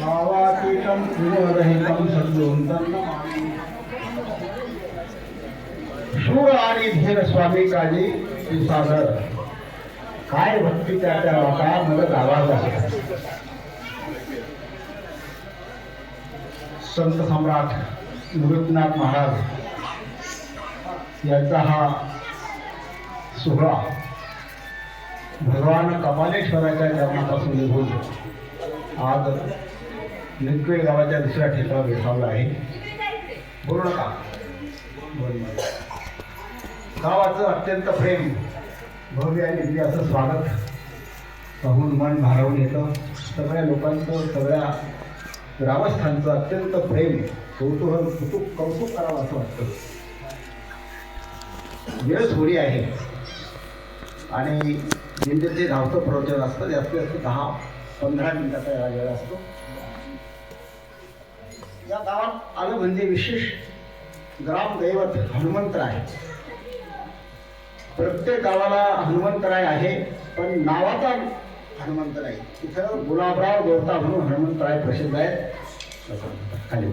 भावातीतं पूर्वरहितं सद्गुणं शूर आणि धीर स्वामी काजी सागर. काय भक्ती त्याच्या वाटा? मला आवाज आहे संत सम्राट निवृत्तनाथ महाराज यांचा हा सोहळा. भगवान कपालेश्वराच्या चरणापासून निघून आज निकवे गावाच्या दुसऱ्या ठिकाणी भेटावला आहे. बोलू नका. गावाचं अत्यंत प्रेम भव्य आणि दिव्य असं स्वागत. पाहून मन भारावून येतं. सगळ्या लोकांचं सगळ्या ग्रामस्थांचं अत्यंत प्रेम कौतूहल कुतुक कौतुक करावं असं वाटतं. वेळ थोडी आहे. आणि म्हणजे जे धावतं प्रवचन असतं जास्तीत जास्त दहा पंधरा मिनिटाचा याला वेळ असतो. या गावात आलं म्हणजे विशेष ग्रामदैवत हनुमंतराय. प्रत्येक गावाला हनुमंतराय आहे पण नावाचा हनुमंतराय. तिथं गुलाबराव देवता म्हणून हनुमंतराय प्रसिद्ध आहेत. खाली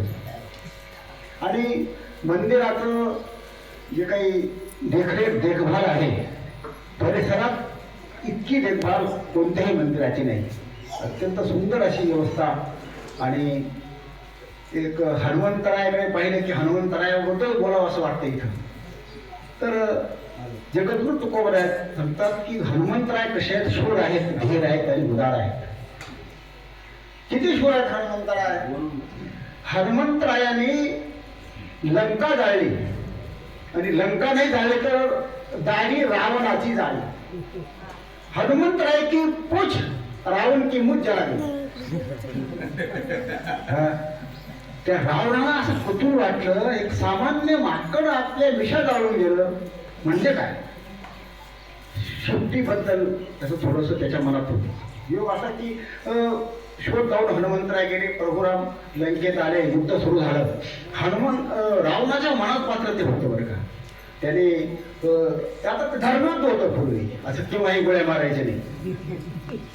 आणि मंदिराचं जे काही देखरेख देखभाल आहे परिसरात इतकी देखभाल कोणत्याही मंदिराची नाही. अत्यंत सुंदर अशी व्यवस्था आणि एक हनुमंतरायाकडे पाहिलं की हनुमंतरायाबद्दल बोलावं असं वाटतं इथं. तर जगद्गुरु तुकोबर आहेत म्हणतात की हनुमंतराय कसे आहेत? शूर आहेत धीर आहेत आणि उदार आहेत. किती शूर आहेत हनुमंतराय? हनुमंतरायाने लंका जाळली. आणि लंका नाही जाळली तर दाढी रावणाची जाळली हनुमंतराय की पूछ रावण की मुठ हा. त्या रावणाला असं कुतून वाटलं एक सामान्य माकड आपल्या मिशा जाळून गेलं. म्हणजे काय? शेवटीबद्दल त्याचं थोडंसं त्याच्या मनात होतं. योग असा की शोध जाऊन हनुमंतराय गेले प्रभुराम लंकेत आले युद्ध सुरू झालं. हनुमान रावणाच्या मनात मात्र ते होतं बरं का. त्याने अं, त्यात धर्मयुद्ध होतं पूर्वी. असं केव्हाही गोळ्या मारायचे नाही.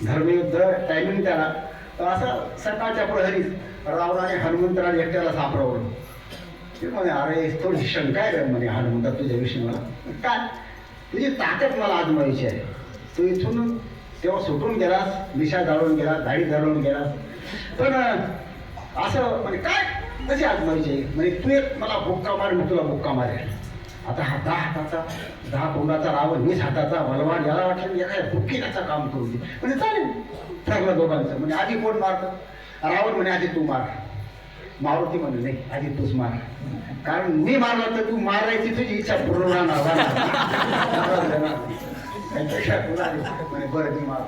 धर्मयुद्ध टायमिंग त्याला. तर असं सकाळच्या प्रहरीत रावणाने हनुमंतराने एकट्याला सापडवलं. ते म्हणे अरे थोडी शंका आहे रे म्हणे हनुमंता तुझ्याविषयी मला. काय? तुझी ताकद मला आजमायची आहे. तू इथून तेव्हा सुटून गेलास दिशा जाळून गेला दाढी जाळून गेलास. पण असं म्हणजे काय? कशी आजमायची आहे? म्हणजे तू एक मला बुक्का मार मी तुला बुक्का मारेल. आता हा दहा हाताचा दहा तोंडाचा रावण वीस हाताचा बलवान याला वाटलं एखाद्या बुक्कीनाचा काम करू दे म्हणजे चालेल ठरलं दोघांचं. म्हणजे आधी कोण मारतं? रावण म्हणे आधी तू मार. मारुती म्हणे नाही आधी तूच मार. कारण मी मारला तर तू मारायची तुझी इच्छा पूर्ण होणार त्यापेक्षा म्हणे बरं मी मार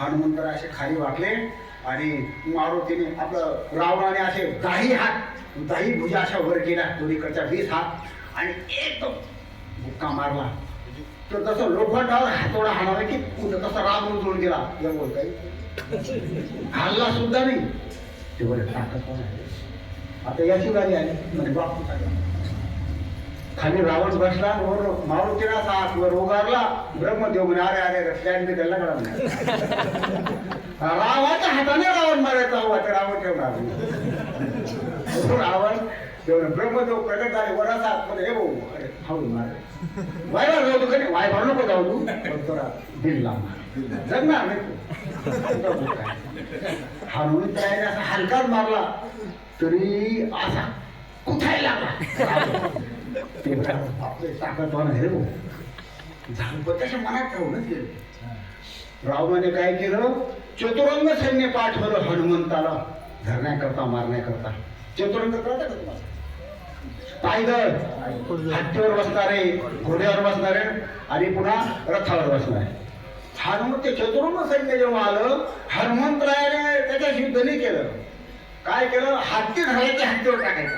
हनुमंतर असे खाली वाटले आणि मारुतीने आपलं रावणाने असे दाही हात दाही भुजा अशा वर केल्या दोन्हीकडच्या वीस हात. आणि एकदम बुक्का मारला. तर तसं लोखंडावर हातोडा हाणावा की कुठं तसा राम उजळून गेला. या बोल काही हल्ला सुद्धा नाही. ते बरं ताकद कोण आहे? आता याची गाडी आली. म्हणजे बापू. खाली रावण बसला वर मारुतीला सात वर उगारला ब्रह्मदेव म्हणे अरे अरे रस्त्याने मी त्याला कळा म्हणे रावाच्या हाताने रावण मारायचा हवा ते रावण ठेवणार रावण ब्रह्मदेव प्रकट झाले वर असा म्हणजे हे भाऊ अरे हळू मार वाय जाऊ तू कधी वाय मारू नको जाऊ तू. पण तुला दिल लावणार जगणार नाही तू. हा असा हलकाच मारला तरी असा कुठाय लागला. ते आपले ताकदवान हे रे भाऊ. झालं त्याच्या मनात राहूनच गेलं. रावणाने काय केलं? चतुरंग सैन्य पाठवलं हनुमंताला धरण्याकरता मारण्याकरता. चतुरंग कळतं का तुम्हाला? पायदळ हत्तीवर बसणारे घोड्यावर बसणारे आणि पुन्हा रथावर बसणारे हनुमंत ते चतुरंग सैन्य जेव्हा आलं हनुमंतरायाने त्याच्याशी युद्ध नाही केलं. काय केलं? हत्ती धरला हत्तीवर टाकायचा.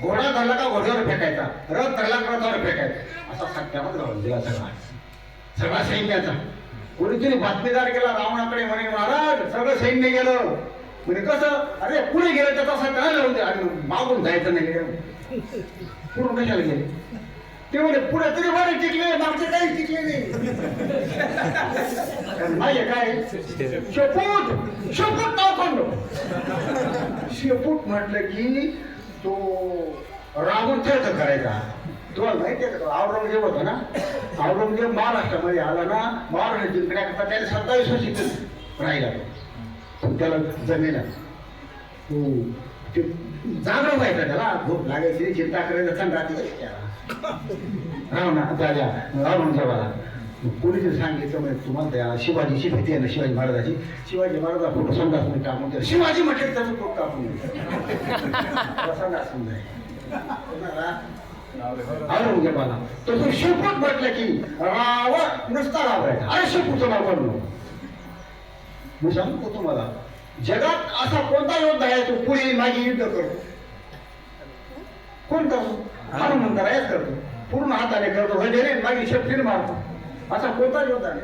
घोडा धरला का घोड्यावर फेकायचा. रथ धरला का रथावर फेकायचा. असा सत्यामध्ये राहून दिला सगळा. सगळा सैन्याचा. कोणीतरी बातमीदार केला रावणाकडे म्हणे महाराज सगळं सैन्य गेलं. म्हणजे कसं? अरे पुढे गेलं त्याचा असा काय लावून आणि मागून जायचं नाही पूर्ण कशाला गेले? ते म्हणे पुढे तरी बरे टिकले मागचे काही टिकले नाही. कारण आहे काय? शेपूट शेपूट नाव कोण शेपूट म्हटलं की तो रावण थळथ करायचा. तुम्हाला माहिती आहे का औरंगजेब होता ना? औरंगजेब महाराष्ट्रामध्ये आला ना महाराष्ट्र जिंकण्याकरता त्याने सत्तावीस वर्ष राहिला. त्याला जमेला हो ते जागरण व्हायचं त्याला. भूक लागायची चिंता करायचं थंड राहते रावणा राजा. औरंगजेबाला कोणीतरी सांगितलं म्हणजे तुम्हाला त्या शिवाजीची भीती आहे ना शिवाजी महाराजाची? शिवाजी महाराजा फोटो संघासमध्ये टाकून दिला शिवाजी म्हटले त्याचं फोटो कापून संघास संडास औरंगजेबाला तो तो शेपूट म्हटलं की राव नुसता रावायचा अरे शेपूटचं नाव म्हणून मी सांगतो तुम्हाला जगात असा कोणता योद्धा आहे तो पुढे मागे युद्ध करतो? कोण करतो? हनुमंत रायच करतो. पूर्ण हाताने करतो हजेरे मागे शेपटीने मारतो. असा कोणता योद्धा नाही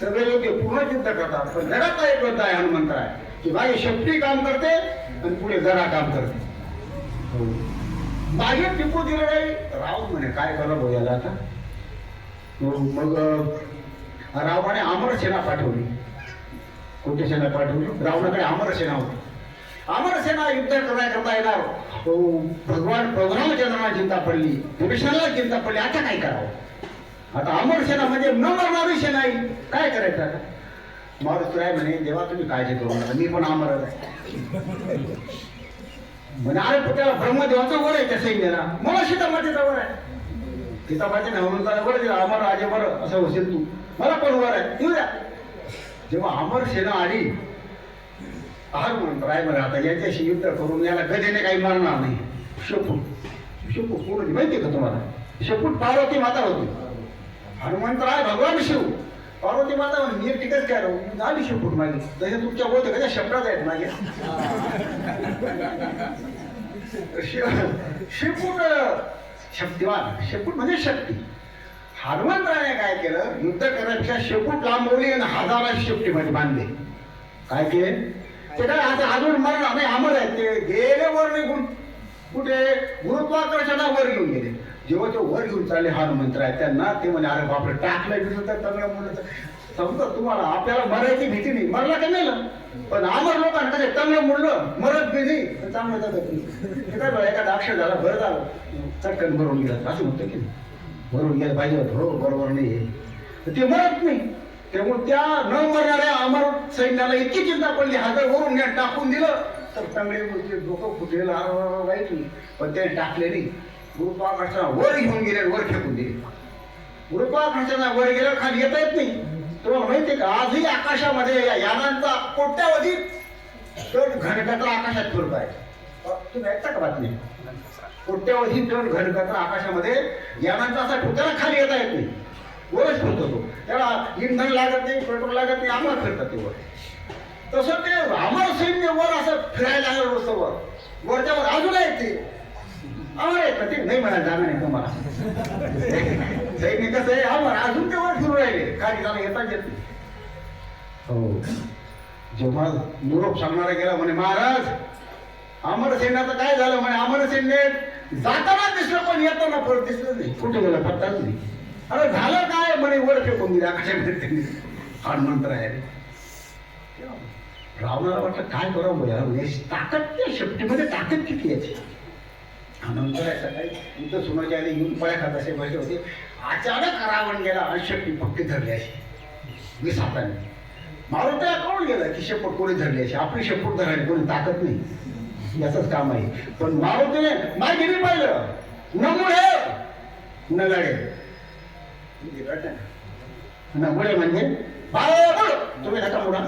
सगळे योग्य पूर्ण युद्ध करतात. पण जगातला एक योद्धा आहे हनुमंतराय की मागे शेपटी काम करते आणि पुढे जरा काम करते. हो. मागे टिपू दिलं नाही राव म्हणे काय करा भाऊ याला आता? हो, मग अं, रावणाने अमर सेना पाठवली. कोणत्या सेना पाठवली रावणाकडे अमर सेना होती? अमर सेना युद्ध करण्याकरता येणार. हो भगवान प्रभुरामचंद्रांना चिंता पडली. कृष्णाला चिंता पडली. आता काय करावं? आता अमर सेना म्हणजे न मरणारी सेना आहे. काय करायचं आता? मारुती राय म्हणे देवा तुम्ही काळजी करू नका. मी पण अमरच आहे. म्हणे अरे पण ब्रह्मदेवाचं ब्रह्मदेवाचा वर आहे त्या सैन्याला. मला सीतामातेचा वर आहे. सीतामातेने हनुमंताला वर दिला. अमर राजे वर असं होशील तू. मला पण वर आहे. येऊ द्या. जेव्हा अमर सेना आली हनुमंत राय बरं आता याच्याशी युद्ध करून याला गदेने काही मारणार नाही. शेपूट शेपूट पूर्ण माहिती का तुम्हाला? शेपूट पार्वती माता होती. हनुमंतराय भगवान शिव. पार्वती माता म्हणे मी काय राहू? झाली शेपूट माझी जसे तुमच्या बोलते कशा शब्दात आहेत माझ्या शे- शेपूट शक्तिवान. शेपूट म्हणजे शक्ती. हनुमंतराने काय केलं? युद्ध शेपूट लांबवली आणि हजारा शेपटीमध्ये बांधले. काय केले? ते काय आता अजून मरणार नाही अमर आहेत ते. गेले वर निघून कुठे गुरुत्वाकर्षणा वर घेऊन गेले. जेव्हा ते वर घेऊन चालले हनुमंत्र आहे त्यांना ते म्हणे अरे बापरे टाकलं गेलं तर चांगलं म्हणलं तर. समजा तुम्हाला आपल्याला मरायची भीती नाही. मरला का नाही? पण आमर लोकांना कसं चांगलं म्हणलं मरत बी नाही. तर चांगलं जातं. काय एखादा अक्षर झाला बरं झालं. चटकन भरून गेलं. असं म्हणतं की नाही? भरून गेलं पाहिजे होतं. हो बरोबर नाही हे. तर ते मरत नाही. त्यामुळे त्या न मरणाऱ्या अमर सैन्याला इतकी चिंता पडली. हजार वरून न्या टाकून दिलं. तर चांगले डोकं फुटलेलं वाईट नाही पण त्याने टाकले नाही. गुरुत्वाकर्षणा वर घेऊन गेले वर फेकून दिले. गुरुत्वाकर्षणा वर गेलं खाली येता येत नाही. तुम्हाला माहिती आहे का? आजही आकाशामध्ये या यानांचा कोट्यावधी टन घनकचरा आकाशात फिरत आहे. तुम्ही ऐकता का बातमी? कोट्यावधी टन घनकचरा आकाशामध्ये. यानांचा असा फिरतो, त्याला खाली येता येत नाही. वरच फिरतो तो. त्याला इंधन लागत नाही पेट्रोल लागत नाही आम्हाला फिरतात ते वर. तसं ते अमर सैन्य वर असं फिरायला लागलं होतं वर. वरच्यावर अजून आहेत ते. आम्हाला आहेत ते नाही म्हणा जाणार नाही तुम्हाला. सैन्य कसं आहे? अमर अजून ते वर फिरू राहिले. खाली जाणं येतात येत नाही. हो. जेव्हा निरोप सांगणारा गेला म्हणे महाराज अमरसेनाचं काय झालं म्हणे? अमरसेने जाताना दिसलं पण येताना परत दिसलं नाही. कुठे मला पत्ताच नाही. अरे झालं काय? म्हणे वर फेकून दिलं. आकाशामध्ये त्यांनी हनुमंत आहे. रावणाला वाटलं काय करावं बघा म्हणजे ताकद त्या शेपटीमध्ये ताकद किती याची? हनुमंतराय आहे सकाळी. युद्ध सुनाच्या आधी येऊन पळ्या खात असे बसले होते. अचानक रावण गेला आणि शेपटी पक्की धरली अशी. वीस हाताने मारुत्या त्या कोण गेला की शेपूट कोणी धरली अशी. आपली शेपूट धरायला कोणी ताकद नाही. याचंच काम आहे. पण मारुतीने मागे नाही पाहिलं. नमुळे नगाडे. नमुळे म्हणजे तुम्ही नका मुडा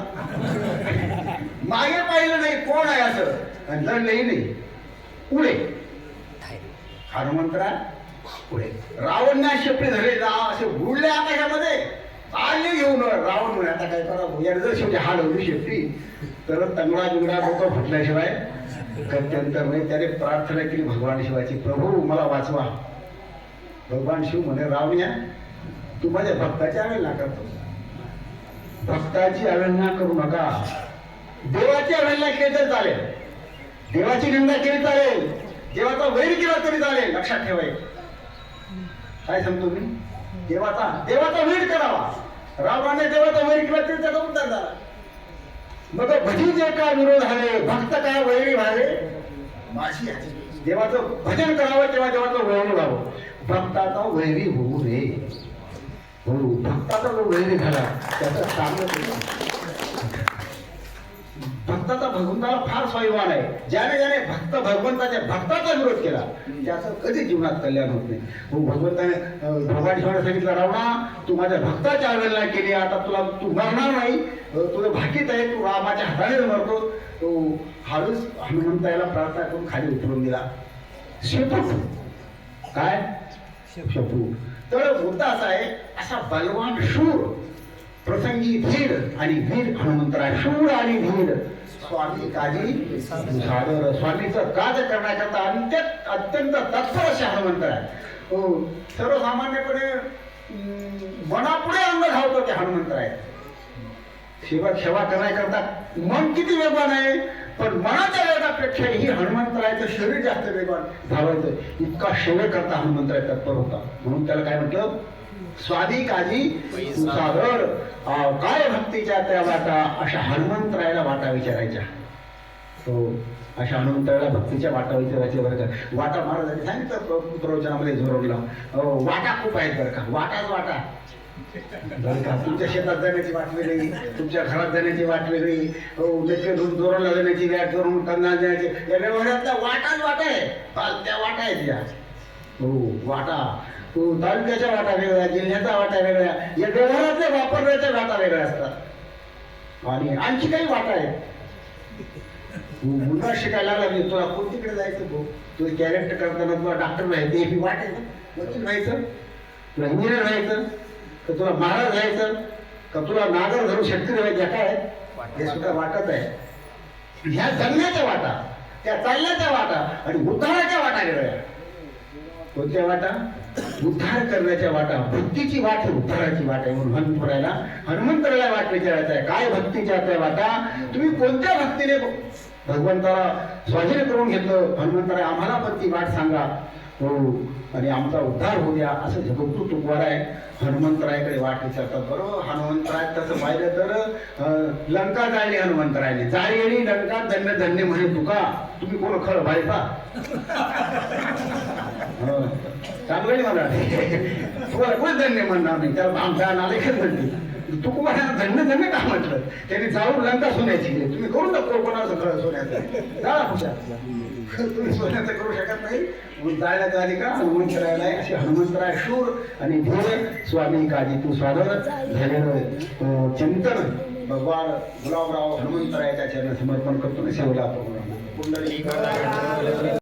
मागे पाहिलं नाही कोण आहे असं? आणि लढलंही नाही. पुढे हनुमंतरा पुढे रावण ना शेपडे धरले राव असे बुडले आकाशामध्ये. आले घेऊन रावण म्हणे आता काय करा यार जर शेवटी हाड होती शेपटी तर तंगडा बिंगडा डोकं फुटल्याशिवाय गत्यंतर नाही त्याने प्रार्थना केली भगवान शिवाची प्रभू मला वाचवा. भगवान शिव म्हणे रावण्या तू माझ्या भक्ताची अवहेलना करतो भक्ताची अवहेलना करू नका. देवाची अवहेलना केली तर चालेल. देवाची निंदा केली चालेल. देवाचा वैर केला तरी चालेल. लक्षात ठेवाय काय सांगतो मी? देवाचा देवाचा वैर करावा. रावणाने देवाचा वैर केला तरी त्याचा उद्धार झाला. मग भजी जे काय विरोध झाले भक्त काय वैरी व्हावे माझी आहे. देवाचं भजन करावं तेव्हा देवाचं वैरी व्हावं भक्ताचा वैरी होऊ रे हो भक्ताचा जो वैरी झाला त्याचं. भक्ताचा भगवंताला फार स्वाभिमान आहे. ज्याने ज्याने भक्त भगवंताच्या भक्ताचा विरोध केला त्याचं कधी जीवनात कल्याण होत नाही. भगवंताने भगवान शिवाय सांगितलं रावणा तू माझ्या भक्ताची अवहेलना केली आता तुला तू मरणार नाही. तुला भाकीत आहे तू रामाच्या हाताने मरतो. तो हळूच हनुमंताला प्रार्थना करून खाली उतरून दिला शेपूट. काय? शेपूट. तर मुद्दा असा आहे असा बलवान शूर प्रसंगी धीर आणि वीर हनुमंतराय. शूर आणि धीर. स्वामी काही सादर स्वामीचं कार्य करण्याकरता अत्यंत अत्यंत तत्पर असे हनुमंतराय हो सर्वसामान्यपणे अं, मनापुढे अंग धावतो ते हनुमंतराय सेवा सेवा करण्याकरता मन किती वेगवान आहे पण मनाच्या वेगापेक्षा ही हनुमंतरायचं शरीर जास्त वेगवान धावायचं. इतका सेवेकरता हनुमंतराय तत्पर होता. म्हणून त्याला काय म्हटलं? स्वादी काजी सागर. काय भक्तीच्या त्या वाटा अशा हनुमंतरायला वाटा विचारायच्या. हो अशा हनुमंतरायला भक्तीच्या वाटा विचारायच्या बरं का. वाटा महाराजांनी सांगितलं प्रवचनामध्ये जोरवला वाटा खूप आहेत बरं का. वाटाच वाटा. बरं का तुमच्या शेतात जाण्याची वाट वेगळी तुमच्या घरात जाण्याची वाट वेगळी हो जोराला जाण्याची व्याट करून कंदा जाण्याची या व्यवहारातल्या वाटाच वाटा आहे. पालत्या वाटा आहेत या. हो वाटा. तालुक्याच्या वाटा वेगळ्या जिल्ह्याचा वाटा वेगळ्या या व्यवहारातल्या वापरण्याच्या वाटा वेगळ्या असतात. आणि आणखी काही वाटा आहेत. मुलगा शिकायला लागली तुला कोणतीकडे जायचं भाऊ? तुझं कॅरेक्टर करताना तुला डॉक्टर व्हायचं ही वाट आहे ना? वकील व्हायचं तुला इंजिनियर व्हायचं? का तुला महाराज व्हायचं? का तुला नागर धरून शेतकरी व्हायचं? काय? हे सुद्धा वाटत आहे. ह्या जगण्याच्या वाटा त्या चालण्याच्या वाटा आणि उद्धाराच्या वाटा वेगळ्या. कोणत्या वाटा? उद्धार करण्याच्या वाटा भक्तीची वाट ही उद्धाराची वाट आहे म्हणून हनुमंतरायला हनुमंतराला वाट विचारायचं आहे. काय भक्तीच्या त्या वाटा? तुम्ही कोणत्या भक्तीने भगवंताला स्वाधीन करून घेतलं? हनुमंतराय आम्हाला पण ती वाट सांगा. हो आणि आमचा उद्धार होऊ द्या असं जगतू तुकवार आहे. हनुमंतरायकडे वाट विचारतात बरोबर हनुमंतराय तसं पाहिलं तर लंका जायली हनुमंतरायने जायली लंका धन्य धन्य म्हणे तुका. तुम्ही कोण खरं भाईपा चांगलंही चांगलं आहे कोण धन्य म्हणणार नाही? त्याला आमच्या नालेखच म्हणते तू कुमार धन्य धन्य का म्हटलं? त्यांनी जाऊन लंका सोन्याची तुम्ही करू नको कोणाचं खरं सोन्याचं? जा हुशार तुम्ही सोन्याचं करू शकत नाही. म्हणून जायला आली का? हनुमंत करायला असे हनुमंतराय शूर आणि धीर. स्वामी काजी तू स्वादर झालेलं चिंतन. भगवान गुलाबराव हनुमंतरायाच्या चरण समर्पण करतो. ना सेवला आपण